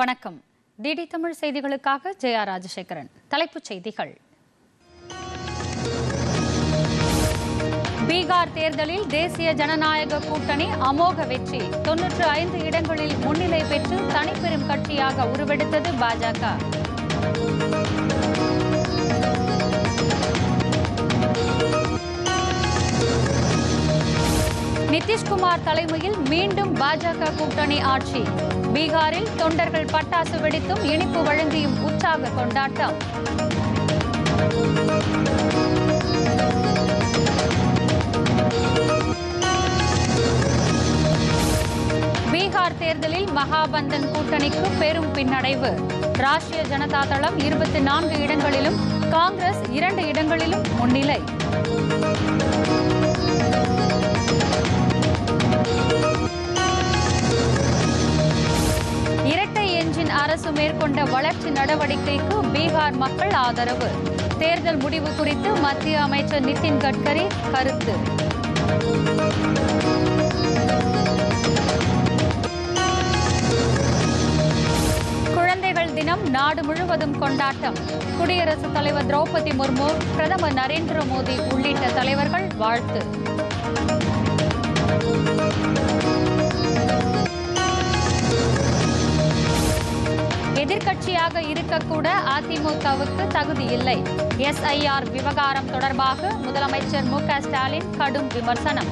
வணக்கம். டிடி தமிழ் செய்திகளுக்காக ஜெயா ராஜசேகரன். தலைப்புச் செய்திகள். பீகார் தேர்தலில் தேசிய ஜனநாயக கூட்டணி அமோக வெற்றி. தொன்னூற்று ஐந்து இடங்களில் முன்னிலை பெற்று தனிப்பெரும் கட்சியாக உருவெடுத்தது பாஜக. நிதிஷ்குமார் தலைமையில் மீண்டும் பாஜக கூட்டணி ஆட்சி. பீகாரில் தொண்டர்கள் பட்டாசு வெடித்தும் இனிப்பு வழங்கியும் உற்சாக கொண்டாட்டம். பீகார் தேர்தலில் மகாபந்தன் கூட்டணிக்கு பெரும் பின்னடைவு. ராஷ்டிரிய ஜனதா தளம் இருபத்தி நான்கு இடங்களிலும் காங்கிரஸ் இரண்டு இடங்களிலும் முன்னிலை. அரசு மேற்கொண்ட வளர்ச்சி நடவடிக்கைக்கு பீகார் மக்கள் ஆதரவு. தேர்தல் முடிவு குறித்து மத்திய அமைச்சர் நிதின் கட்கரி கருத்து. குழந்தைகள் தினம் நாடு முழுவதும் கொண்டாட்டம். குடியரசுத் தலைவர் திரௌபதி முர்மு பிரதமர் நரேந்திர மோடி உள்ளிட்ட தலைவர்கள் வாழ்த்து. கட்சியாக இருக்கக்கூட அதிமுகவுக்கு தகுதி இல்லை. எஸ்ஐஆர் விவகாரம் தொடர்பாக முதலமைச்சர் மு ஸ்டாலின் கடும் விமர்சனம்.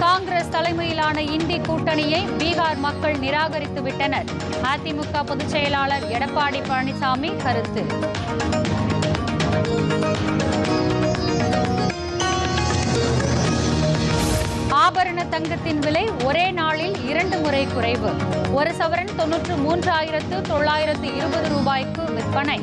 காங்கிரஸ் தலைமையிலான இந்தி கூட்டணியை பீகார் மக்கள் நிராகரித்து விட்டனர். அதிமுக பொதுச் செயலாளர் எடப்பாடி பழனிசாமி கருத்து. ஆபரண தங்கத்தின் விலை ஒரே நாளில் இரண்டு முறை குறைவு. ஒரு சவரன் தொன்னூற்று மூன்றாயிரத்து தொள்ளாயிரத்து இருபது ரூபாய்க்கு விற்பனை.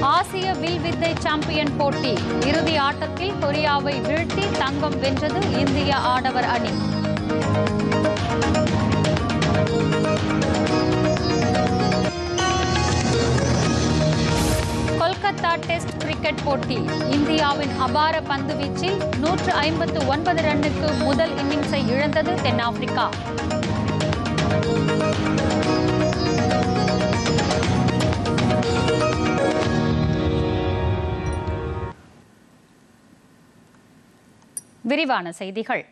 ஆசிய வில்வித்தை சாம்பியன் போட்டி. இறுதி ஆட்டத்தில் கொரியாவை வீழ்த்தி தங்கம் வென்றது இந்திய ஆடவர் அணி. கிரிக்கெட் போட்டி. இந்தியாவின் அபார பந்து வீச்சில் நூற்று ஐம்பத்து ஒன்பது ரன்னுக்கு முதல் இன்னிங்ஸை இழந்தது தென்னாப்பிரிக்கா. விரிவான செய்திகள்.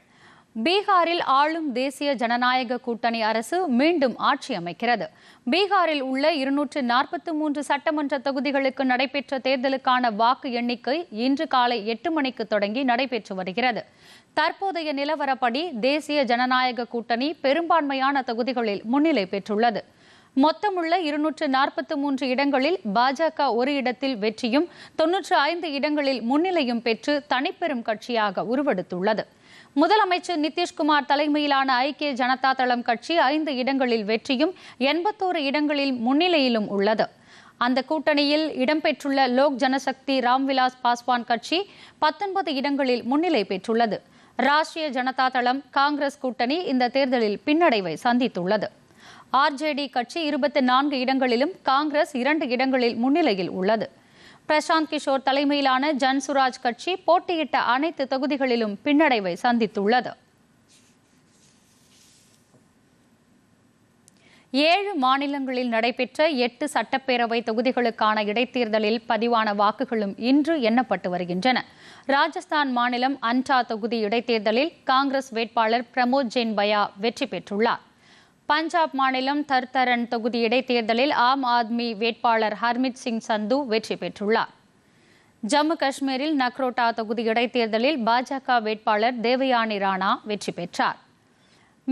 பீகாரில் ஆளும் தேசிய ஜனநாயக கூட்டணி அரசு மீண்டும் ஆட்சி அமைக்கிறது. பீகாரில் உள்ள இருநூற்று நாற்பத்தி மூன்று சட்டமன்ற தொகுதிகளுக்கு நடைபெற்ற தேர்தலுக்கான வாக்கு எண்ணிக்கை இன்று காலை எட்டு மணிக்கு தொடங்கி நடைபெற்று வருகிறது. தற்போதைய நிலவரப்படி தேசிய ஜனநாயக கூட்டணி பெரும்பான்மையான தொகுதிகளில் முன்னிலை பெற்றுள்ளது. மொத்தமுள்ள இருநூற்று நாற்பத்தி மூன்று இடங்களில் பாஜக ஒரு இடத்தில் வெற்றியும் தொன்னூற்று ஐந்து இடங்களில் முன்னிலையும் பெற்று தனிப்பெரும் கட்சியாக உருவெடுத்துள்ளது. முதலமைச்சர் நிதிஷ்குமார் தலைமையிலான ஐக்கிய ஜனதா தளம் கட்சி ஐந்து இடங்களில் வெற்றியும் எண்பத்தோரு இடங்களில் முன்னிலையிலும் உள்ளது. அந்த கூட்டணியில் இடம்பெற்றுள்ள லோக் ஜனசக்தி ராம்விலாஸ் பாஸ்வான் கட்சி பத்தொன்பது இடங்களில் முன்னிலை பெற்றுள்ளது. ராஷ்டிரிய ஜனதா தளம் காங்கிரஸ் கூட்டணி இந்த தேர்தலில் பின்னடைவை சந்தித்துள்ளது. ஆர்ஜேடி கட்சி இருபத்தி நான்கு இடங்களிலும் காங்கிரஸ் இரண்டு இடங்களில் முன்னிலையில் உள்ளது. பிரசாந்த் கிஷோர் தலைமையிலான ஜன்சுராஜ் கட்சி போட்டியிட்ட அனைத்து தொகுதிகளிலும் பின்னடைவை சந்தித்துள்ளது. ஏழு மாநிலங்களில் நடைபெற்ற எட்டு சட்டப்பேரவை தொகுதிகளுக்கான இடைத்தேர்தலில் பதிவான வாக்குகளும் இன்று எண்ணப்பட்டு வருகின்றன. ராஜஸ்தான் மாநிலம் அன்டா தொகுதி இடைத்தேர்தலில் காங்கிரஸ் வேட்பாளர் பிரமோத் ஜெயின் பயா வெற்றி பெற்றுள்ளார். பஞ்சாப் மாநிலம் தர்தரன் தொகுதி இடைத்தேர்தலில் ஆம் ஆத்மி வேட்பாளர் ஹர்மித் சிங் சந்து வெற்றி பெற்றுள்ளார். ஜம்மு காஷ்மீரில் நக்ரோட்டா தொகுதி இடைத்தேர்தலில் பாஜக வேட்பாளர் தேவயானி ராணா வெற்றி பெற்றார்.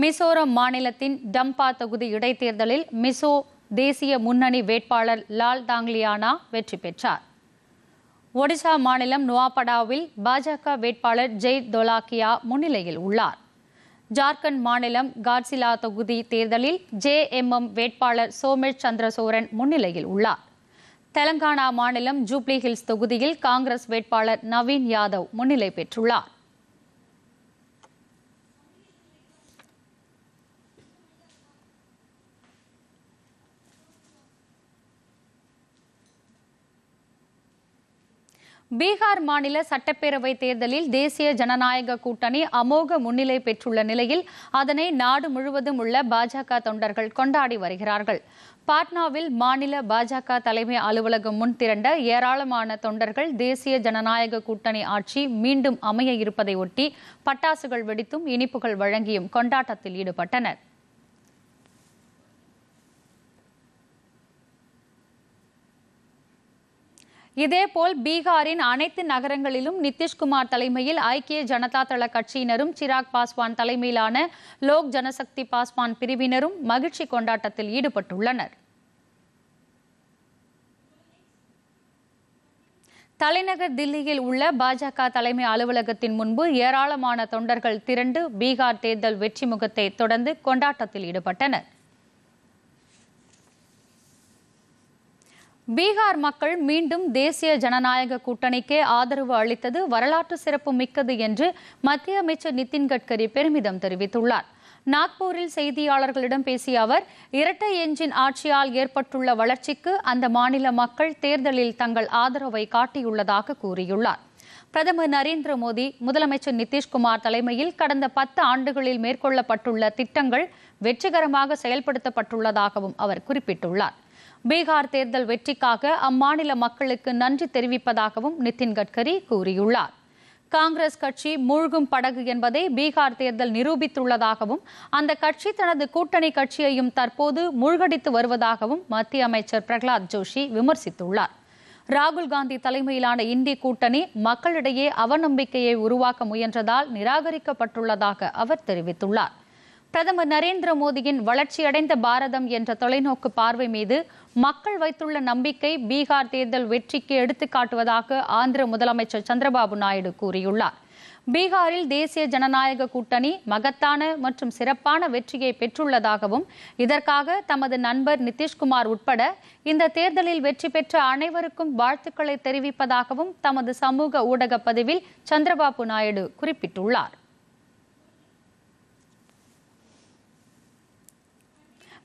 மிசோரம் மாநிலத்தின் டம்பா தொகுதி இடைத்தேர்தலில் மிசோ தேசிய முன்னணி வேட்பாளர் லால் தாங்லியானா வெற்றி பெற்றார். ஒடிசா மாநிலம் நுவாபடாவில் பாஜக வேட்பாளர் ஜெய் தொலாக்கியா முன்னிலையில் உள்ளார். ஜார்க்கண்ட் மாநிலம் காட்சிலா தொகுதி தேர்தலில் ஜேஎம்எம் வேட்பாளர் சோமேஷ் சந்திரசோரன் முன்னிலையில் உள்ளார். தெலங்கானா மாநிலம் ஜூப்ளி ஹில்ஸ் தொகுதியில் காங்கிரஸ் வேட்பாளர் நவீன் யாதவ் முன்னிலை பெற்றுள்ளார். பீகார் மாநில சட்டப்பேரவை தேர்தலில் தேசிய ஜனநாயக கூட்டணி அமோக முன்னிலை பெற்றுள்ள நிலையில் அதனை நாடு முழுவதும் உள்ள பாஜக தொண்டர்கள் கொண்டாடி வருகிறார்கள். பாட்னாவில் மாநில பாஜக தலைமை அலுவலகம் முன் திரண்ட ஏராளமான தொண்டர்கள் தேசிய ஜனநாயக கூட்டணி ஆட்சி மீண்டும் அமைய இருப்பதை ஒட்டி பட்டாசுகள் வெடித்தும் இனிப்புகள் வழங்கியும் கொண்டாட்டத்தில் ஈடுபட்டனர். இதேபோல் பீகாரின் அனைத்து நகரங்களிலும் நிதிஷ்குமார் தலைமையில் ஐக்கிய ஜனதா தள கட்சியினரும் சிராக் பாஸ்வான் தலைமையிலான லோக் ஜனசக்தி பாஸ்வான் பிரிவினரும் மகிழ்ச்சி கொண்டாட்டத்தில் ஈடுபட்டுள்ளனர். தலைநகர் தில்லியில் உள்ள பாஜக தலைமை அலுவலகத்தின் முன்பு ஏராளமான தொண்டர்கள் திரண்டு பீகார் தேர்தல் வெற்றி முகத்தை தொடர்ந்து கொண்டாட்டத்தில் ஈடுபட்டனர். பீகார் மக்கள் மீண்டும் தேசிய ஜனநாயக கூட்டணிக்கே ஆதரவு அளித்தது வரலாற்று சிறப்பு மிக்கது என்று மத்திய அமைச்சர் நிதின் கட்கரி பெருமிதம் தெரிவித்துள்ளார். நாக்பூரில் செய்தியாளர்களிடம் பேசிய அவர் இரட்டை எஞ்சின் ஆட்சியால் ஏற்பட்டுள்ள வளர்ச்சிக்கு அந்த மாநில மக்கள் தேர்தலில் தங்கள் ஆதரவை காட்டியுள்ளதாக கூறியுள்ளார். பிரதமர் நரேந்திர மோடி முதலமைச்சர் நிதிஷ்குமார் தலைமையில் கடந்த பத்து ஆண்டுகளில் மேற்கொள்ளப்பட்டுள்ள திட்டங்கள் வெற்றிகரமாக செயல்படுத்தப்பட்டுள்ளதாகவும் அவர் குறிப்பிட்டுள்ளார். பீகார் தேர்தல் வெற்றிக்காக அம்மாநில மக்களுக்கு நன்றி தெரிவிப்பதாகவும் நிதின் கட்கரி கூறியுள்ளார். காங்கிரஸ் கட்சி மூழ்கும் படகு என்பதை பீகார் தேர்தல் நிரூபித்துள்ளதாகவும் அந்த கட்சி தனது கூட்டணி கட்சியையும் தற்போது மூழ்கடித்து வருவதாகவும் மத்திய அமைச்சர் பிரகலாத் ஜோஷி விமர்சித்துள்ளார். ராகுல் காந்தி தலைமையிலான இந்தி கூட்டணி மக்களிடையே அவநம்பிக்கையை உருவாக்க முயன்றதால் நிராகரிக்கப்பட்டுள்ளதாக அவர் தெரிவித்துள்ளார். பிரதமர் நரேந்திர மோடியின் வளர்ச்சியடைந்த பாரதம் என்ற தொலைநோக்கு பார்வை மீது மக்கள் வைத்துள்ள நம்பிக்கை பீகார் தேர்தல் வெற்றிக்கு எடுத்துக்காட்டுவதாக ஆந்திர முதலமைச்சர் சந்திரபாபு நாயுடு கூறியுள்ளார். பீகாரில் தேசிய ஜனநாயக கூட்டணி மகத்தான மற்றும் சிறப்பான வெற்றியை பெற்றுள்ளதாகவும் இதற்காக தமது நண்பர் நிதிஷ்குமார் உட்பட இந்த தேர்தலில் வெற்றி பெற்ற அனைவருக்கும் வாழ்த்துக்களை தெரிவிப்பதாகவும் தமது சமூக ஊடக பதிவில் சந்திரபாபு நாயுடு குறிப்பிட்டுள்ளார்.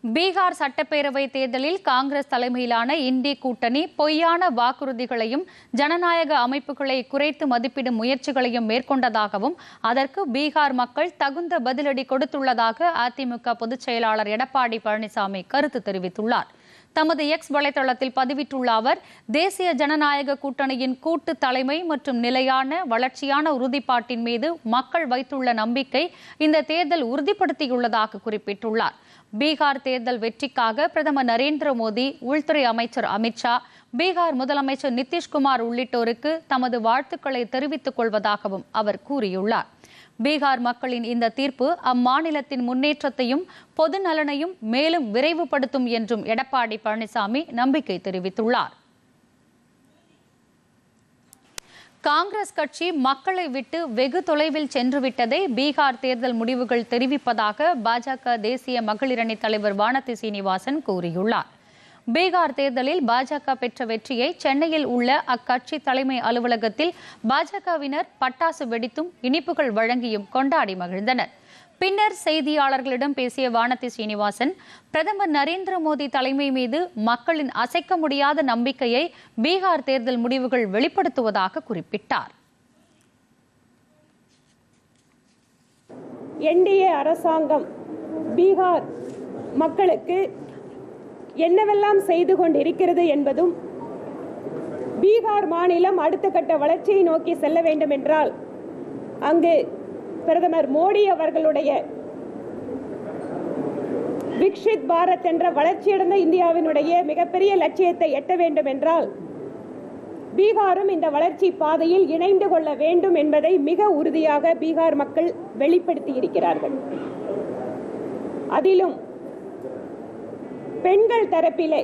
பீகார் சட்டப்பேரவை தேர்தலில் காங்கிரஸ் தலைமையிலான இந்தி கூட்டணி பொய்யான வாக்குறுதிகளையும் ஜனநாயக அமைப்புகளை குறைத்து மதிப்பிடும் முயற்சிகளையும் மேற்கொண்டதாகவும் அதற்கு பீகார் மக்கள் தகுந்த பதிலடி கொடுத்துள்ளதாக அதிமுக பொதுச் செயலாளர் எடப்பாடி பழனிசாமி கருத்து தெரிவித்துள்ளார். தமது எக்ஸ் வலைதளத்தில் பதிவிட்டுள்ள அவர் தேசிய ஜனநாயக கூட்டணியின் கூட்டு தலைமை மற்றும் நிலையான வளர்ச்சியான உறுதிப்பாட்டின் மீது மக்கள் வைத்துள்ள நம்பிக்கை இந்த தேர்தல் உறுதிப்படுத்தியுள்ளதாக குறிப்பிட்டுள்ளார். பீகார் தேர்தல் வெற்றிக்காக பிரதமர் நரேந்திர மோடி உள்துறை அமைச்சர் அமித்ஷா பீகார் முதலமைச்சர் நிதிஷ்குமார் உள்ளிட்டோருக்கு தமது வாழ்த்துக்களை தெரிவித்துக் கொள்வதாகவும் அவர் கூறியுள்ளார். பீகார் மக்களின் இந்த தீர்ப்பு அம்மாநிலத்தின் முன்னேற்றத்தையும் பொது நலனையும் மேலும் விரைவுபடுத்தும் என்றும் எடப்பாடி பழனிசாமி நம்பிக்கை தெரிவித்துள்ளார். காங்கிரஸ் கட்சி மக்களை விட்டு வெகு தொலைவில் சென்றுவிட்டதை பீகார் தேர்தல் முடிவுகள் தெரிவிப்பதாக பாஜக தேசிய மகளிரணி தலைவர் வானதி சீனிவாசன் கூறியுள்ளார். பீகார் தேர்தலில் பாஜக பெற்ற வெற்றியை சென்னையில் உள்ள அக்கட்சி தலைமை அலுவலகத்தில் பாஜகவினர் பட்டாசு வெடித்தும் இனிப்புகள் வழங்கியும் கொண்டாடி மகிழ்ந்தனர். பின்னர் செய்தியாளர்களிடம் பேசிய வானதி சீனிவாசன் பிரதமர் நரேந்திர மோடி தலைமை மீது மக்களின் அசைக்க முடியாத நம்பிக்கையை பீகார் தேர்தல் முடிவுகள் வெளிப்படுத்துவதாக குறிப்பிட்டார். என்டிஏ அரசாங்கம் பீகார் மக்களுக்கு என்னவெல்லாம் செய்து கொண்டிருக்கிறது என்பதும் பீகார் மாநிலம் அடுத்த கட்ட வளர்ச்சியை நோக்கி செல்ல வேண்டும் என்றால் அங்கு பிரதமர் மோடி அவர்களுடைய விக்ஷித் பாரத் என்ற வளர்ச்சியடைந்த இந்தியாவினுடைய மிகப்பெரிய லட்சியத்தை எட்ட வேண்டும் என்றால் பீகாரும் இந்த வளர்ச்சி பாதையில் இணைந்து கொள்ள வேண்டும் என்பதை மிக உறுதியாக பீகார் மக்கள் வெளிப்படுத்தி இருக்கிறார்கள் அதிலும் பெண்கள் தரப்பிலே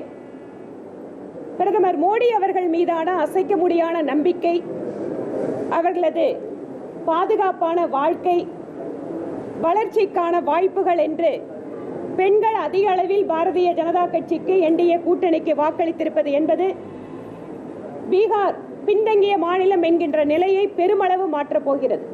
பிரதமர் மோடி அவர்கள் மீதான அசைக்க முடியான நம்பிக்கை அவர்களது பாதுகாப்பான வாழ்க்கை வளர்ச்சிக்கான வாய்ப்புகள் என்று பெண்கள் அதிக அளவில் பாரதிய ஜனதா கட்சிக்கு என்டிஏ கூட்டணிக்கு வாக்களித்திருப்பது என்பது பீகார் பின்தங்கிய மாநிலம் என்கின்ற நிலையை பெருமளவு மாற்றப் போகிறது.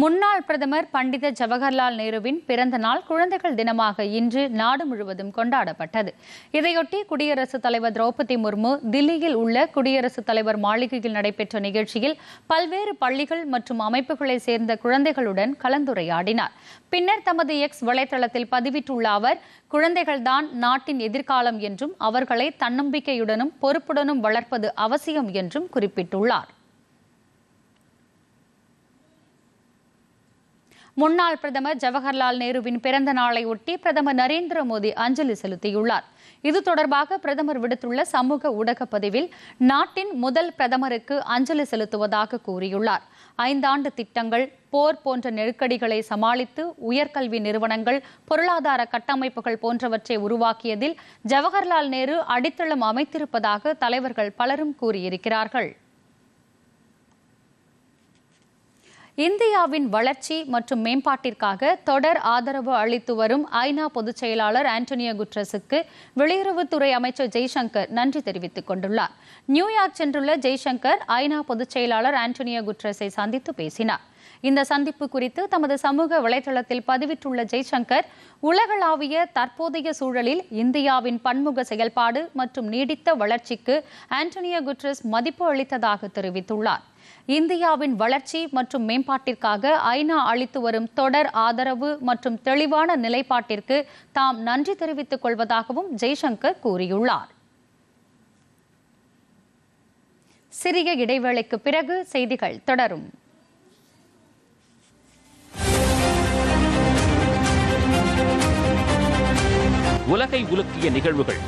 முன்னாள் பிரதமர் பண்டித ஜவஹர்லால் நேருவின் பிறந்த நாள் குழந்தைகள் தினமாக இன்று நாடு முழுவதும் கொண்டாடப்பட்டது. இதையொட்டி குடியரசுத் தலைவர் திரௌபதி முர்மு தில்லியில் உள்ள குடியரசுத் தலைவர் மாளிகையில் நடைபெற்ற நிகழ்ச்சியில் பல்வேறு பள்ளிகள் மற்றும் அமைப்புகளைச் சேர்ந்த குழந்தைகளுடன் கலந்துரையாடினார். பின்னர் தமது எக்ஸ் வலைதளத்தில் பதிவிட்டுள்ள அவர் குழந்தைகள்தான் நாட்டின் எதிர்காலம் என்றும் அவர்களை தன்னம்பிக்கையுடனும் பொறுப்புடனும் வளர்ப்பது அவசியம் என்றும் குறிப்பிட்டுள்ளார். முன்னாள் பிரதமர் ஜவஹர்லால் நேருவின் பிறந்த நாளை ஒட்டி பிரதமர் நரேந்திர மோடி அஞ்சலி செலுத்தியுள்ளார். இது தொடர்பாக பிரதமர் விடுத்துள்ள சமூக ஊடக பதிவில் நாட்டின் முதல் பிரதமருக்கு அஞ்சலி செலுத்துவதாக கூறியுள்ளார். ஐந்தாண்டு திட்டங்கள் போர் போன்ற நெருக்கடிகளை சமாளித்து உயர்கல்வி நிறுவனங்கள் பொருளாதார கட்டமைப்புகள் போன்றவற்றை உருவாக்கியதில் ஜவஹர்லால் நேரு அடித்தளம் அமைத்திருப்பதாக தலைவர்கள் பலரும் கூறியிருக்கிறார்கள். இந்தியாவின் வளர்ச்சி மற்றும் மேம்பாட்டிற்காக தொடர் ஆதரவு அளித்து வரும் ஐநா பொதுச் செயலாளர் ஆண்டனியோ குட்ரஸுக்கு வெளியுறவுத்துறை அமைச்சர் ஜெய்சங்கர் நன்றி தெரிவித்துக் கொண்டுள்ளார். நியூயார்க் சென்றுள்ள ஜெய்சங்கர் ஐநா பொதுச் செயலாளர் ஆண்டனியோ குட்ரஸை சந்தித்து பேசினார். இந்த சந்திப்பு குறித்து தமது சமூக வலைதளத்தில் பதிவிட்டுள்ள ஜெய்சங்கர் உலகளாவிய தற்போதைய சூழலில் இந்தியாவின் பன்முக செயல்பாடு மற்றும் நீடித்த வளர்ச்சிக்கு ஆண்டனியோ குட்ரஸ் மதிப்பு அளித்ததாக தெரிவித்துள்ளார். இந்தியாவின் வளர்ச்சி மற்றும் மேம்பாட்டிற்காக ஐநா அளித்து வரும் தொடர் ஆதரவு மற்றும் தெளிவான நிலைப்பாட்டிற்கு தாம் நன்றி தெரிவித்துக் கொள்வதாகவும் ஜெய்சங்கர் கூறியுள்ளார். சிறிய இடைவேளைக்கு பிறகு செய்திகள் தொடரும். உலகை உலுக்கிய நிகழ்வுகள்.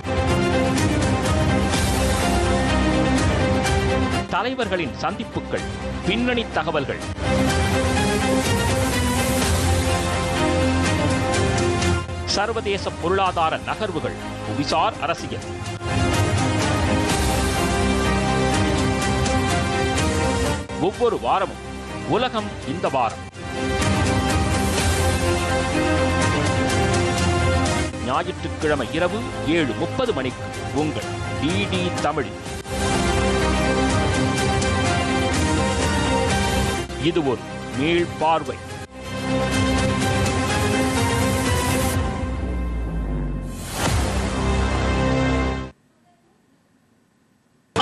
தலைவர்களின் சந்திப்புகள் பின்னணி தகவல்கள். சர்வதேச பொருளாதார நகர்வுகள் புவிசார் அரசியல். ஒவ்வொரு வாரமும் உலகம் இந்த வாரம். ஞாயிற்றுக்கிழமை இரவு ஏழு முப்பது மணிக்கு உங்கள் டிடி தமிழ் இது ஒரு மீள் பார்வை.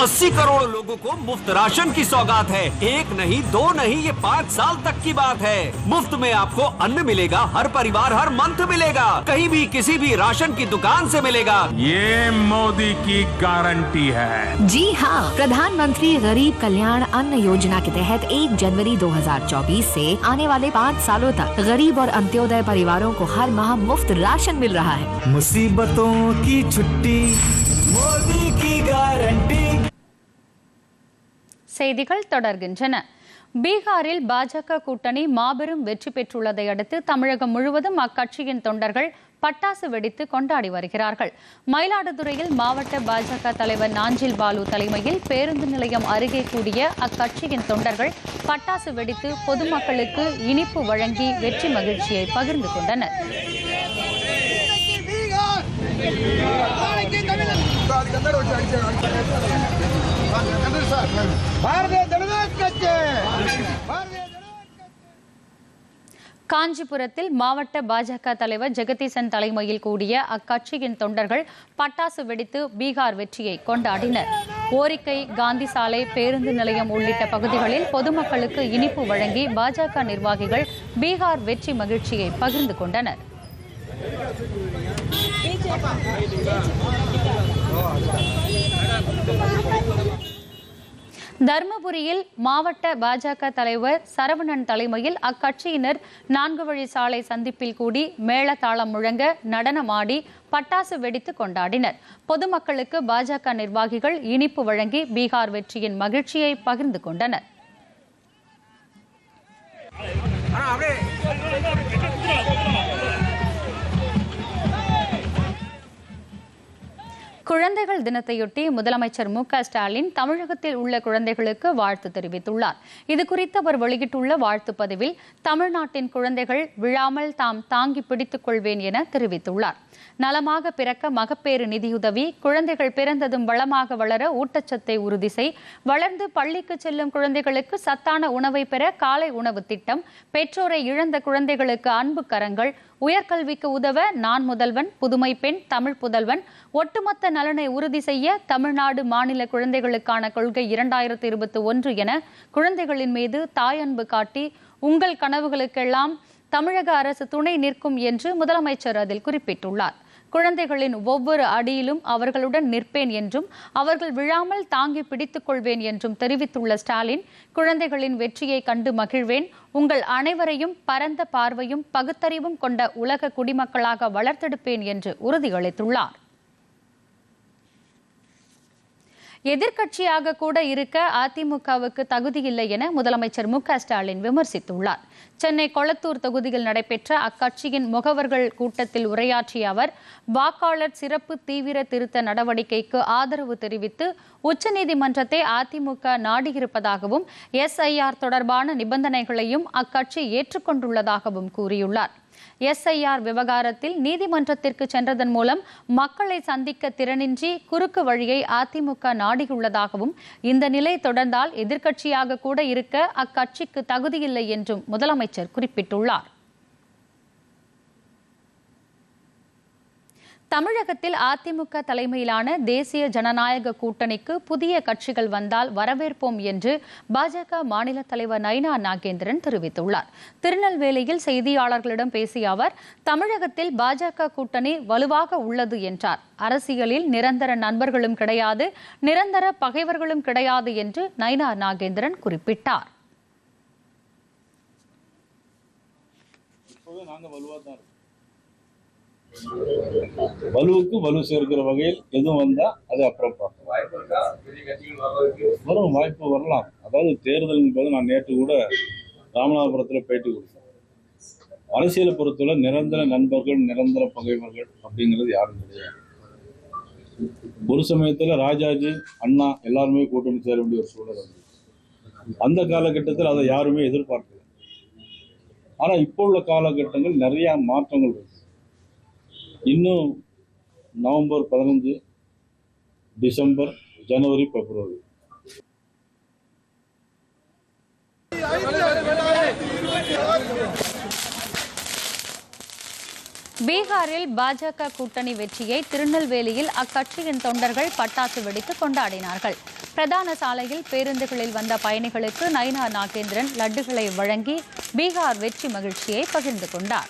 80 करोड़ लोगों को मुफ़्त राशन की सौगात है। एक नहीं दो नहीं ये पाँच साल तक की बात है। मुफ़्त में आपको अन्न मिलेगा हर परिवार हर मंथ मिलेगा। कहीं भी किसी भी राशन की दुकान से मिलेगा। ये मोदी की गारंटी है। जी हाँ प्रधानमंत्री गरीब कल्याण अन्न योजना के तहत एक जनवरी 2024 से आने वाले पाँच सालों तक गरीब और अंत्योदय परिवारों को हर माह मुफ़्त राशन मिल रहा है। मुसीबतों की छुट्टी செய்திகள் தொடர்கின்றன பீகாரில் பாஜக கூட்டணி மாபெரும் வெற்றி பெற்றுள்ளதை அடுத்து தமிழகம் முழுவதும் அக்கட்சியின் தொண்டர்கள் பட்டாசு வெடித்து கொண்டாடி வருகிறார்கள் மயிலாடுதுறையில் மாவட்ட பாஜக தலைவர் நாஞ்சில் பாலு தலைமையில் பேருந்து நிலையம் அருகே கூடிய அக்கட்சியின் தொண்டர்கள் பட்டாசு வெடித்து பொதுமக்களுக்கு இனிப்பு வழங்கி வெற்றி மகிழ்ச்சியை பகிர்ந்து கொண்டனர் பாரதிய ஜனதா கட்சி! பாரதிய காஞ்சிபுரத்தில் மாவட்ட பாஜக தலைவர் ஜெகதீசன் தலைமையில் கூடிய அக்கட்சியின் தொண்டர்கள் பட்டாசு வெடித்து பீகார் வெற்றியை கொண்டாடினர். ஓரிக்கை காந்தி சாலை பேருந்து நிலையம் உள்ளிட்ட பகுதிகளில் பொதுமக்களுக்கு இனிப்பு வழங்கி பாஜக நிர்வாகிகள் பீகார் வெற்றி மகிழ்ச்சியை பகிர்ந்து கொண்டனர். தருமபுரியில் மாவட்ட பாஜக தலைவர் சரவணன் தலைமையில் அக்கட்சியினர் நான்கு வழி சாலை சந்திப்பில் கூடி மேளதாளம் முழங்க நடனமாடி பட்டாசு வெடித்து கொண்டாடினர். பொதுமக்களுக்கு பாஜக நிர்வாகிகள் இனிப்பு வழங்கி பீகார் வெற்றியின் மகிழ்ச்சியை பகிர்ந்து கொண்டனர். அப்படியே. குழந்தைகள் தினத்தையொட்டி முதலமைச்சர் மு ஸ்டாலின் தமிழகத்தில் உள்ள குழந்தைகளுக்கு வாழ்த்து தெரிவித்துள்ளார். இது குறித்து அவர் வெளியிட்டுள்ள வாழ்த்து பதிவில் தமிழ்நாட்டின் குழந்தைகள் விழாமல் தாம் தாங்கி பிடித்துக் கொள்வேன் என தெரிவித்துள்ளார். நலமாக பிறக்க மகப்பேறு நிதியுதவி குழந்தைகள் பிறந்ததும் வளமாக வளர ஊட்டச்சத்தை உறுதி செய் வளர்ந்து பள்ளிக்கு செல்லும் குழந்தைகளுக்கு சத்தான உணவை பெற காலை உணவு திட்டம் பெற்றோரை இழந்த குழந்தைகளுக்கு அன்பு கரங்கள் உயர்கல்விக்கு உதவ நான் முதல்வன் புதுமை பெண் தமிழ் புதல்வன் ஒட்டுமொத்த நலனை உறுதி செய்ய தமிழ்நாடு மாநில குழந்தைகளுக்கான கொள்கை இரண்டாயிரத்தி இருபத்தி ஒன்று என குழந்தைகளின் மீது தாயன்பு காட்டி உங்கள் கனவுகளுக்கெல்லாம் தமிழக அரசு துணை நிற்கும் என்று முதலமைச்சர் அதில் குறிப்பிட்டுள்ளார். குழந்தைகளின் ஒவ்வொரு அடியிலும் அவர்களுடன் நிற்பேன் என்றும் அவர்கள் விழாமல் தாங்கி பிடித்துக் கொள்வேன் என்றும் தெரிவித்துள்ள ஸ்டாலின் குழந்தைகளின் வெற்றியை கண்டு மகிழ்வேன். உங்கள் அனைவரையும் பரந்த பார்வையும் பகுத்தறிவும் கொண்ட உலக குடிமக்களாக வளர்த்தெடுப்பேன் என்று உறுதியளித்துள்ளார். எதிர்க்கட்சியாக கூட இருக்க அதிமுகவுக்கு தகுதியில்லை என முதலமைச்சர் மு ஸ்டாலின் விமர்சித்துள்ளார். சென்னை கொளத்தூர் தொகுதியில் நடைபெற்ற அக்கட்சியின் முகவர்கள் கூட்டத்தில் உரையாற்றிய அவர் வாக்காளர் சிறப்பு தீவிர திருத்த நடவடிக்கைக்கு ஆதரவு தெரிவித்து உச்சநீதிமன்றத்தை அதிமுக நாடியிருப்பதாகவும் எஸ்ஐஆர் தொடர்பான நிபந்தனைகளையும் அக்கட்சி ஏற்றுக்கொண்டுள்ளதாகவும் கூறியுள்ளார். எஸ்ஐஆர் விவகாரத்தில் நீதிமன்றத்திற்கு சென்றதன் மூலம் மக்களை சந்திக்க திறனின்றி குறுக்கு வழியை அதிமுக நாடியுள்ளதாகவும் இந்த நிலை தொடர்ந்தால் எதிர்க்கட்சியாக கூட இருக்க அக்கட்சிக்கு தகுதியில்லை என்றும் முதலமைச்சர் குறிப்பிட்டுள்ளார். தமிழகத்தில் அதிமுக தலைமையிலான தேசிய ஜனநாயக கூட்டணிக்கு புதிய கட்சிகள் வந்தால் வரவேற்போம் என்று பாஜக மாநில தலைவர் நைனா நாகேந்திரன் தெரிவித்துள்ளார். திருநெல்வேலியில் செய்தியாளர்களிடம் பேசிய அவர் தமிழகத்தில் பாஜக கூட்டணி வலுவாக உள்ளது என்றார். அரசியலில் நிரந்தர நண்பர்களும் கிடையாது நிரந்தர பகைவர்களும் கிடையாது என்று நைனா நாகேந்திரன் குறிப்பிட்டார். தான் இருக்கோம். வலுவுக்கு வலு சேர்க்கிற வகையில் எதுவும் வந்தா அது அப்புறம் பார்ப்போம். வரும் வாய்ப்பு வரலாம். அதாவது தேர்தல் என்பது நான் நேற்று கூட ராமநாதபுரத்துல பேட்டி கொடுத்தேன். அரசியலை பொறுத்தவரை நிரந்தர நண்பர்கள் நிரந்தர பகைவர்கள் அப்படிங்கிறது யாரும் கிடையாது. ஒரு சமயத்துல ராஜாஜி அண்ணா எல்லாருமே கூட்டணி சேர வேண்டிய ஒரு சூழல் வந்து அந்த காலகட்டத்தில் அதை யாருமே எதிர்பார்க்கல. ஆனா இப்போ உள்ள காலகட்டங்கள் நிறைய மாற்றங்கள் இருக்கு இன்னும் நவம்பர் பதினஞ்சு டிசம்பர் ஜனவரி பிப்ரவரி. பீகாரில் பாஜக கூட்டணி வெற்றியை திருநெல்வேலியில் அக்கட்சியின் தொண்டர்கள் பட்டாசு வெடித்து கொண்டாடினார்கள். பிரதான சாலையில் பேருந்துகளில் வந்த பயணிகளுக்கு நைனா நாகேந்திரன் லட்டுகளை வழங்கி பீகார் வெற்றி மகிழ்ச்சியை பகிர்ந்து கொண்டார்.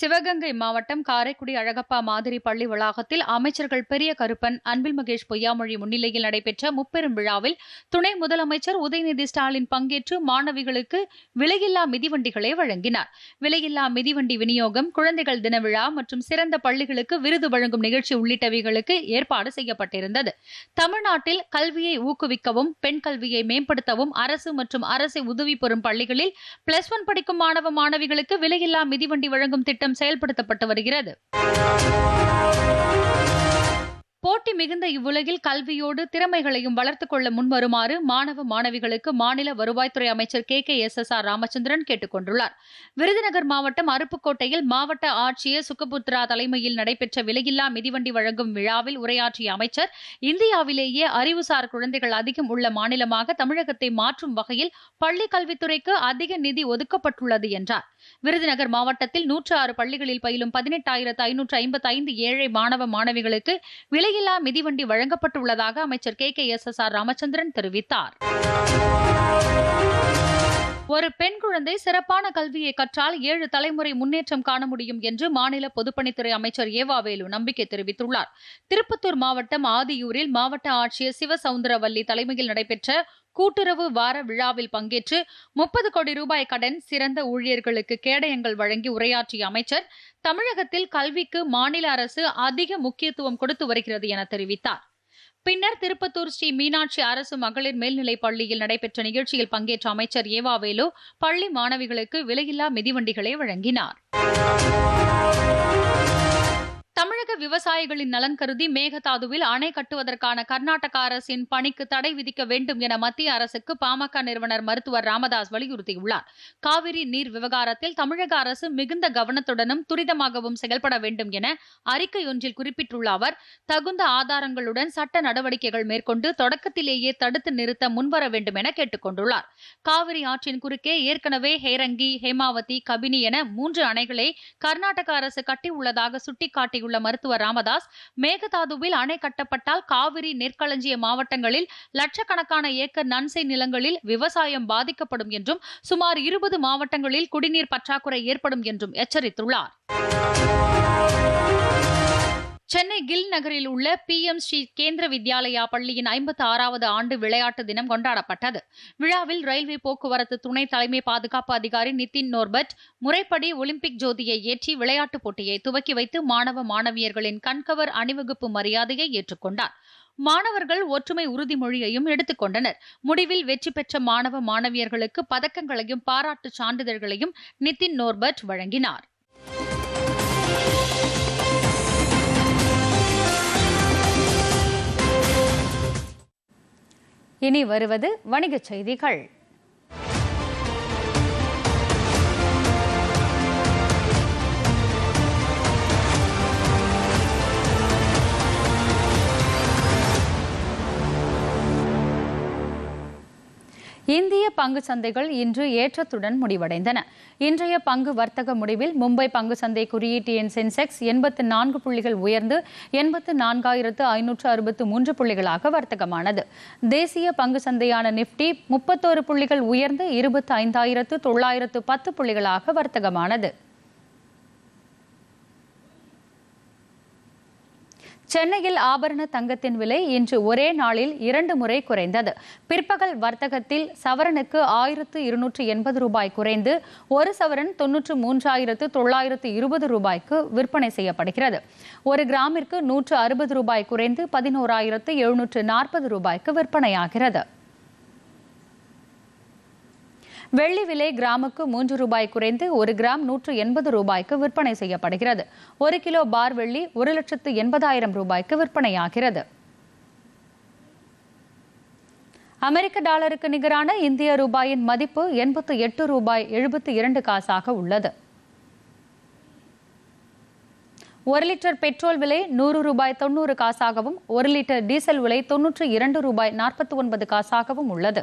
சிவகங்கை மாவட்டம் காரைக்குடி அழகப்பா மாதிரி பள்ளி வளாகத்தில் அமைச்சர்கள் பெரிய கருப்பன் அன்பில் மகேஷ் பொய்யாமொழி முன்னிலையில் நடைபெற்ற முப்பெரும் விழாவில் துணை முதலமைச்சர் உதயநிதி ஸ்டாலின் பங்கேற்று மாணவிகளுக்கு விலையில்லா மிதிவண்டிகளை வழங்கினார். விலையில்லா மிதிவண்டி விநியோகம் குழந்தைகள் தின விழா மற்றும் சிறந்த பள்ளிகளுக்கு விருது வழங்கும் நிகழ்ச்சி உள்ளிட்டவைகளுக்கு ஏற்பாடு செய்யப்பட்டிருந்தது. தமிழ்நாட்டில் கல்வியை ஊக்குவிக்கவும் பெண் கல்வியை மேம்படுத்தவும் அரசு மற்றும் அரசு உதவி பெறும் பள்ளிகளில் பிளஸ் ஒன் படிக்கும் மாணவ மாணவிகளுக்கு விலையில்லா மிதிவண்டி வழங்கும் திட்டம் செயல்படுத்தப்பட்டு வருகிறது. போட்டி மிகுந்த இவ்வுலகில் கல்வியோடு திறமைகளையும் வளர்த்துக் கொள்ள முன்வருமாறு மாணவ மாணவிகளுக்கு மாநில வருவாய்த்துறை அமைச்சர் K. K. S. S. R. Ramachandran கேட்டுக் கொண்டுள்ளார். விருதுநகர் மாவட்டம் அருப்புக்கோட்டையில் மாவட்ட ஆட்சியர் சுகபுத்ரா தலைமையில் நடைபெற்ற விலையில்லா மிதிவண்டி வழங்கும் விழாவில் உரையாற்றிய அமைச்சர் இந்தியாவிலேயே அறிவுசார் குழந்தைகள் அதிகம் உள்ள மாநிலமாக தமிழகத்தை மாற்றும் வகையில் பள்ளி கல்வித்துறைக்கு அதிக நிதி ஒதுக்கப்பட்டுள்ளது என்றார். விருதுநகர் மாவட்டத்தில் நூற்று ஆறு பள்ளிகளில் பயிலும் பதினெட்டாயிரத்து ஐநூற்று ஐம்பத்தைந்து ஏழை மாணவ மாணவிகளுக்கு விலை விலையில்லா மிதிவண்டி வழங்கப்பட்டுள்ளதாக அமைச்சர் K. K. S. S. R. Ramachandran தெரிவித்தார். ஒரு பெண் குழந்தை சிறப்பான கல்வியை கற்றால் ஏழு தலைமுறை முன்னேற்றம் காண முடியும் என்று மாநில பொதுப்பணித்துறை அமைச்சர் ஏவாவேலு நம்பிக்கை தெரிவித்துள்ளார். திருப்பத்தூர் மாவட்டம் ஆதியூரில் மாவட்ட ஆட்சியர் சிவசவுந்தரவல்லி தலைமையில் நடைபெற்ற கூட்டுறவு வார விழாவில் பங்கேற்று முப்பது கோடி ரூபாய் கடன் சிறந்த ஊழியர்களுக்கு கேடயங்கள் வழங்கி உரையாற்றிய அமைச்சர் தமிழகத்தில் கல்விக்கு மாநில அரசு அதிக முக்கியத்துவம் கொடுத்து வருகிறது என தெரிவித்தார். பின்னர் திருப்பத்தூர் ஸ்ரீ மீனாட்சி அரசு மகளிர் மேல்நிலைப் பள்ளியில் நடைபெற்ற நிகழ்ச்சியில் பங்கேற்ற அமைச்சர் ஏவாவேலு பள்ளி மாணவிகளுக்கு விலையில்லா மிதிவண்டிகளை வழங்கினார். தமிழக விவசாயிகளின் நலன் கருதி மேகதாதுவில் அணை கட்டுவதற்கான கர்நாடக அரசின் பணிக்கு தடை விதிக்க வேண்டும் என மத்திய அரசுக்கு பாமக நிறுவனர் மருத்துவர் ராமதாஸ் வலியுறுத்தியுள்ளார். காவிரி நீர் விவகாரத்தில் தமிழக அரசு மிகுந்த கவனத்துடனும் துரிதமாகவும் செயல்பட வேண்டும் என அறிக்கை ஒன்றில் குறிப்பிட்டுள்ள அவர் தகுந்த ஆதாரங்களுடன் சட்ட நடவடிக்கைகள் மேற்கொண்டு தொடக்கத்திலேயே தடுத்து நிறுத்த முன்வர வேண்டும் என கேட்டுக் கொண்டுள்ளார். காவிரி ஆற்றின் குறுக்கே ஏற்கனவே ஹேரங்கி ஹேமாவதி கபினி என மூன்று அணைகளை கர்நாடக அரசு கட்டியுள்ளதாக சுட்டிக்காட்டியுள்ள மருத்துவர் ராமதாஸ் மேகதாதுவில் அணை கட்டப்பட்டால் காவிரி நெற்களஞ்சிய மாவட்டங்களில் லட்சக்கணக்கான ஏக்கர் நன்சை நிலங்களில் விவசாயம் பாதிக்கப்படும் என்றும் சுமார் இருபது மாவட்டங்களில் குடிநீர் பற்றாக்குறை ஏற்படும் என்றும் எச்சரித்துள்ளார். சென்னை கில் நகரில் உள்ள பி எம் ஸ்ரீ கேந்திர வித்யாலயா பள்ளியின் ஐம்பத்தி ஆறாவது ஆண்டு விளையாட்டு தினம் கொண்டாடப்பட்டது. விழாவில் ரயில்வே போக்குவரத்து துணை தலைமை பாதுகாப்பு அதிகாரி நிதின் நோர்பட் முறைப்படி ஒலிம்பிக் ஜோதியை ஏற்றி விளையாட்டுப் போட்டியை துவக்கி வைத்து மாணவ மாணவியர்களின் கண்கவர் அணிவகுப்பு மரியாதையை ஏற்றுக்கொண்டார். மாணவர்கள் ஒற்றுமை உறுதிமொழியையும் எடுத்துக் கொண்டனர். முடிவில் வெற்றி பெற்ற மாணவ மாணவியர்களுக்கு பதக்கங்களையும் பாராட்டு சான்றிதழ்களையும் நிதின் நோர்பட் வழங்கினார். இனி வருவது வணிகச் செய்திகள். இந்திய பங்கு சந்தைகள் இன்று ஏற்றத்துடன் முடிவடைந்தன. இன்றைய பங்கு வர்த்தக முடிவில் மும்பை பங்கு சந்தை குறியீட்டு எண் சென்செக்ஸ் எண்பத்து நான்கு புள்ளிகள் உயர்ந்து எண்பத்து நான்காயிரத்து ஐநூற்று அறுபத்து மூன்று புள்ளிகளாக வர்த்தகமானது. தேசிய பங்கு சந்தையான நிப்டி முப்பத்தோரு புள்ளிகள் உயர்ந்து இருபத்தி ஐந்தாயிரத்து தொள்ளாயிரத்து பத்து புள்ளிகளாக வர்த்தகமானது. சென்னையில் ஆபரண தங்கத்தின் விலை இன்று ஒரே நாளில் இரண்டு முறை குறைந்தது. பிற்பகல் வர்த்தகத்தில் சவரனுக்கு ஆயிரத்து இருநூற்று எண்பது ரூபாய் குறைந்து ஒரு சவரன் தொன்னூற்று மூன்றாயிரத்து தொள்ளாயிரத்து இருபது ரூபாய்க்கு விற்பனை செய்யப்படுகிறது. ஒரு கிராமிற்கு நூற்று அறுபது ரூபாய் குறைந்து பதினோராயிரத்து எழுநூற்று நாற்பது ரூபாய்க்கு விற்பனையாகிறது. வெள்ளி விலை கிராமுக்கு மூன்று ரூபாய் குறைந்து ஒரு கிராம் நூற்று எண்பது ரூபாய்க்கு விற்பனை செய்யப்படுகிறது. ஒரு கிலோ பார் வெள்ளி ஒரு லட்சத்து எண்பதாயிரம் ரூபாய்க்கு விற்பனையாகிறது. அமெரிக்க டாலருக்கு நிகரான இந்திய ரூபாயின் மதிப்பு எண்பத்து எட்டு ரூபாய் எழுபத்து இரண்டு காசாக உள்ளது. ஒரு லிட்டர் பெட்ரோல் விலை நூறு ரூபாய் தொண்ணூறு காசாகவும் ஒரு லிட்டர் டீசல் விலை தொன்னூற்று இரண்டு ரூபாய் நாற்பத்தி ஒன்பது காசாகவும் உள்ளது.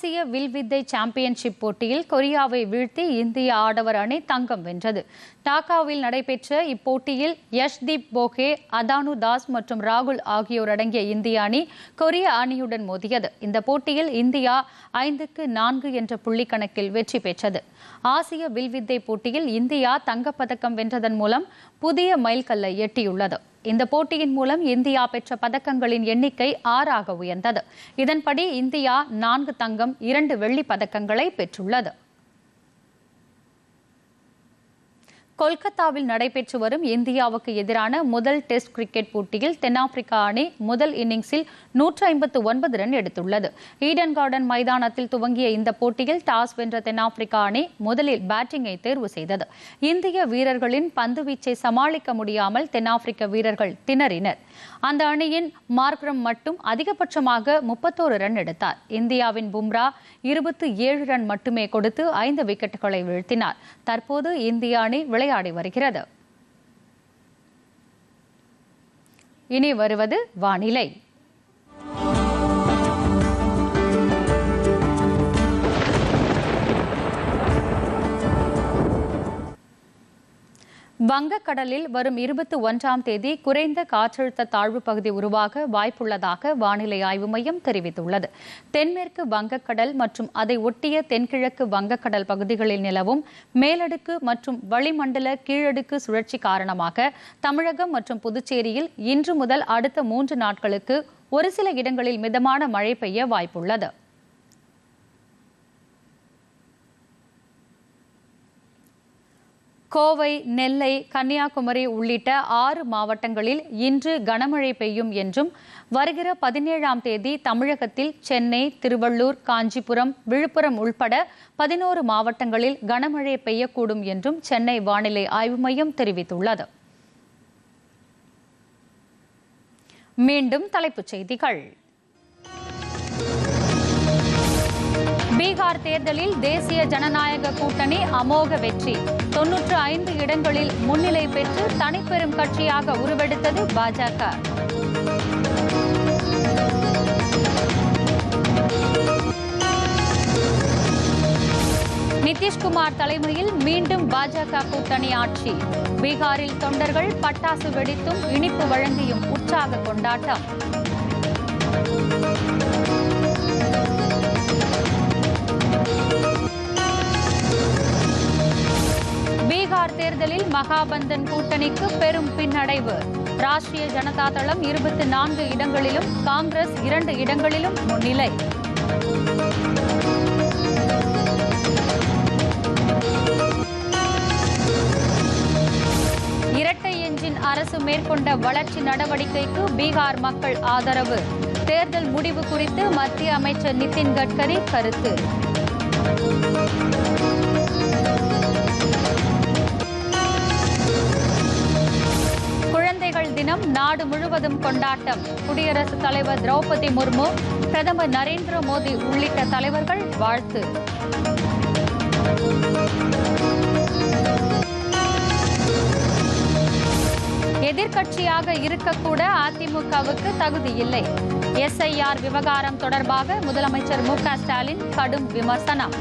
ஆசிய வில்வித்தை சாம்பியன்ஷிப் போட்டியில் கொரியாவை வீழ்த்தி இந்திய ஆடவர் அணி தங்கம் வென்றது. டாக்காவில் நடைபெற்ற இப்போட்டியில் யஷ்தீப் போகே அதானு தாஸ் மற்றும் ராகுல் ஆகியோர் அடங்கிய இந்திய அணி கொரிய அணியுடன் மோதியது. இந்த போட்டியில் இந்தியா ஐந்துக்கு நான்கு என்ற புள்ளி கணக்கில் வெற்றி பெற்றது. ஆசிய வில்வித்தை போட்டியில் இந்தியா தங்கப்பதக்கம் வென்றதன் மூலம் புதிய மைல்கல்லை எட்டியுள்ளது. இந்த போட்டியின் மூலம் இந்தியா பெற்ற பதக்கங்களின் எண்ணிக்கை ஆறாக உயர்ந்தது. இதன்படி இந்தியா நான்கு தங்கம் இரண்டு வெள்ளி பதக்கங்களை பெற்றுள்ளது. கொல்கத்தாவில் நடைபெற்று வரும் இந்தியாவுக்கு எதிரான முதல் டெஸ்ட் கிரிக்கெட் போட்டியில் தென்னாப்பிரிக்கா அணி முதல் இன்னிங்ஸில் நூற்று ஐம்பத்து ஒன்பது ரன் எடுத்துள்ளது. ஈடன் கார்டன் மைதானத்தில் துவங்கிய இந்த போட்டியில் டாஸ் வென்ற தென்னாப்பிரிக்கா அணி முதலில் பேட்டிங்கை தேர்வு செய்தது. இந்திய வீரர்களின் பந்துவீச்சை சமாளிக்க முடியாமல் தென்னாப்பிரிக்க வீரர்கள் திணறினர். அந்த அணியின் மார்க்ரம் மட்டும் அதிகபட்சமாக முப்பத்தோரு ரன் எடுத்தார். இந்தியாவின் பும்ரா இருபத்தி ஏழு ரன் மட்டுமே கொடுத்து ஐந்து விக்கெட்டுகளை வீழ்த்தினார். தற்போது இந்திய அணி விளையாடி வருகிறது. இனி வருவது வானிலை. வங்கக்கடலில் வரும் இருபத்தி ஒன்றாம் தேதி குறைந்த காற்றழுத்த தாழ்வு பகுதி உருவாக வாய்ப்புள்ளதாக வானிலை ஆய்வு மையம் தெரிவித்துள்ளது. தென்மேற்கு வங்கக்கடல் மற்றும் அதை ஒட்டிய தென்கிழக்கு வங்கக்கடல் பகுதிகளில் நிலவும் மேலடுக்கு மற்றும் வளிமண்டல கீழடுக்கு சுழற்சி காரணமாக தமிழகம் மற்றும் புதுச்சேரியில் இன்று முதல் அடுத்த மூன்று நாட்களுக்கு ஒரு சில இடங்களில் மிதமான மழை பெய்ய வாய்ப்புள்ளது. கோவை நெல்லை கன்னியாகுமரி உள்ளிட்ட ஆறு மாவட்டங்களில் இன்று கனமழை பெய்யும் என்றும் வருகிற பதினேழாம் தேதி தமிழகத்தில் சென்னை திருவள்ளூர் காஞ்சிபுரம் விழுப்புரம் உள்பட பதினோரு மாவட்டங்களில் கனமழை பெய்யக்கூடும் என்றும் சென்னை வானிலை ஆய்வு மையம் தெரிவித்துள்ளது. மீண்டும் தலைப்புச் செய்திகள். பீகார் தேர்தலில் தேசிய ஜனநாயக கூட்டணி அமோக வெற்றி. தொன்னூற்று ஐந்து இடங்களில் முன்னிலை பெற்று தனிப்பெரும் கட்சியாக உருவெடுத்தது பாஜக. நிதிஷ்குமார் தலைமையில் மீண்டும் பாஜக கூட்டணி ஆட்சி. பீகாரில் தொண்டர்கள் பட்டாசு வெடித்தும் இனிப்பு வழங்கியும் உற்சாக கொண்டாட்டம். பீகார் தேர்தலில் மகாபந்தன் கூட்டணிக்கு பெரும் பின்னடைவு. ராஷ்டிரிய ஜனதா தளம் இருபத்தி நான்கு இடங்களிலும் காங்கிரஸ் இரண்டு இடங்களிலும் முன்னிலை. இரட்டை எஞ்சின் அரசு மேற்கொண்ட வளர்ச்சி நடவடிக்கைக்கு பீகார் மக்கள் ஆதரவு. தேர்தல் முடிவு குறித்து மத்திய அமைச்சர் நிதின் கட்கரி கருத்து. குழந்தைகள் தினம் நாடு முழுவதும் கொண்டாட்டம். குடியரசுத் தலைவர் திரௌபதி முர்மு பிரதமர் நரேந்திர மோடி உள்ளிட்ட தலைவர்கள் வாழ்த்து. எதிர்க்கட்சியாக இருக்கக்கூட அதிமுகவுக்கு தகுதி இல்லை. எஸ்ஐஆர் விவகாரம் தொடர்பாக முதலமைச்சர் மு க ஸ்டாலின் கடும் விமர்சனம்.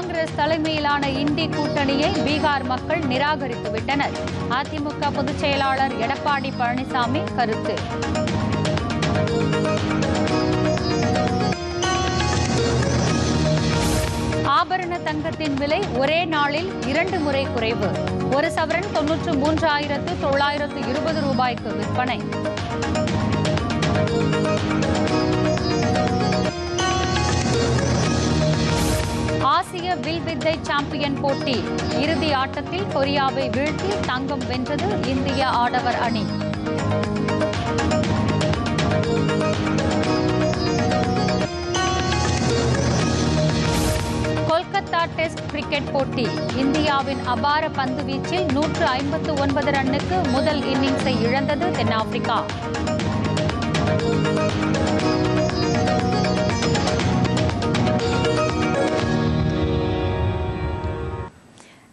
காங்கிரஸ் தலைமையிலான இந்தி கூட்டணியை பீகார் மக்கள் நிராகரித்துவிட்டனர். அதிமுக பொதுச் செயலாளர் எடப்பாடி பழனிசாமி கருத்து. ஆபரண தங்கத்தின் விலை ஒரே நாளில் இரண்டு முறை குறைவு. ஒரு சவரன் தொன்னூற்று மூன்றாயிரத்து தொள்ளாயிரத்து இருபது ரூபாய்க்கு விற்பனை. ஆசிய வில்வித்தை சாம்பியன் போட்டி. இறுதி ஆட்டத்தில் கொரியாவை வீழ்த்தி தங்கம் வென்றது இந்திய ஆடவர் அணி. கொல்கத்தா டெஸ்ட் கிரிக்கெட் போட்டி. இந்தியாவின் அபார பந்து வீச்சில் நூற்று ஐம்பத்து ஒன்பது ரன்னுக்கு முதல் இன்னிங்ஸை இழந்தது தென்னாப்பிரிக்கா.